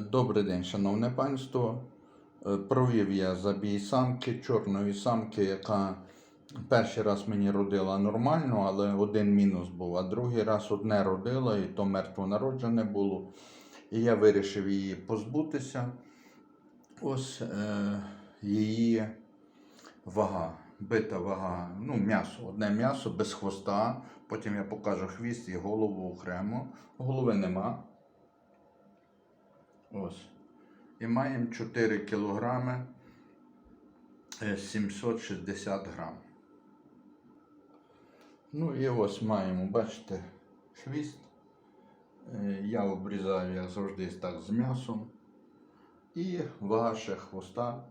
Добрий день, шановне панство. Е, Провів я забій самки, чорної самки, яка перший раз мені родила нормально, але один мінус був, а другий раз одне родила, і то мертвонароджене було. І я вирішив її позбутися. Ось е, її вага, бита вага, ну, м'ясо, одне м'ясо без хвоста. Потім я покажу хвіст і голову окремо. Голови нема. Ось. І маємо 4 кілограми е, 760 грам. Ну і ось маємо, бачите, хвіст. Е, Я обрізаю, як завжди, так з м'ясом. І вага ще хвоста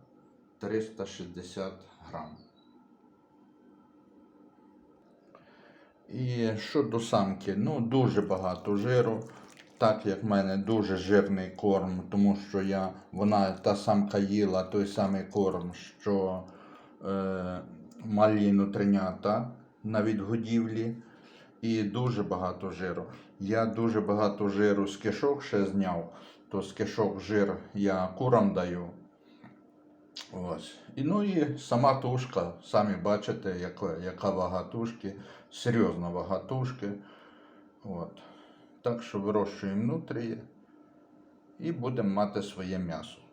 360 грам. І щодо самки, ну дуже багато жиру. Так як в мене дуже жирний корм, тому що я, вона та самка їла той самий корм, що е, малі нутринята на відгодівлі. І дуже багато жиру. Я дуже багато жиру з кишок ще зняв, то з кишок жир я курам даю. Ось. І ну і сама тушка, самі бачите, яка, яка вага тушки, серйозна вага тушки. От. Так що вирощуємо нутрії і будемо мати своє м'ясо.